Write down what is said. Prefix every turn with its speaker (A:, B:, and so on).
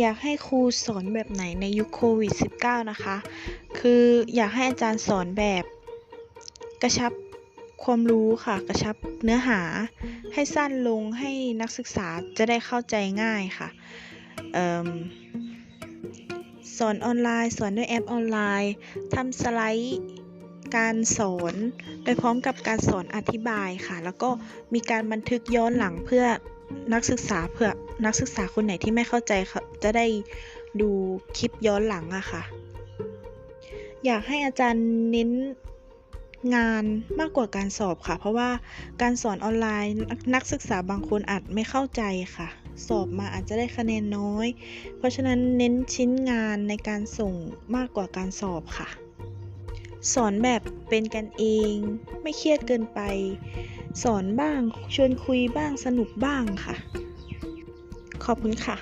A: อยากให้ครูสอนแบบไหนในยุคโควิด -19 นะคะ คืออยากให้อาจารย์สอนแบบกระชับความรู้ค่ะ กระชับเนื้อหาให้สั้นลงให้นักศึกษาจะได้เข้าใจง่ายค่ะเอิ่มสอนออนไลน์ สอนด้วยแอปออนไลน์ทำสไลด์การสอนไปพร้อมกับการสอนอธิบายค่ะ แล้วก็มีการบันทึกย้อนหลังเพื่อ นักศึกษาเพื่อนักศึกษาคนไหนที่ไม่เข้าใจเขาจะได้ดูคลิปย้อนหลังอะค่ะ อยากให้อาจารย์เน้นงานมากกว่าการสอบค่ะ เพราะว่าการสอนออนไลน์นักศึกษาบางคนอาจไม่เข้าใจค่ะ สอบมาอาจจะได้คะแนนน้อย เพราะฉะนั้นเน้นชิ้นงานในการส่งมากกว่าการสอบค่ะ สอนแบบเป็นกันเอง ไม่เครียดเกินไป สอนบ้างชวนคุยบ้างสนุกบ้างค่ะ ขอบคุณค่ะ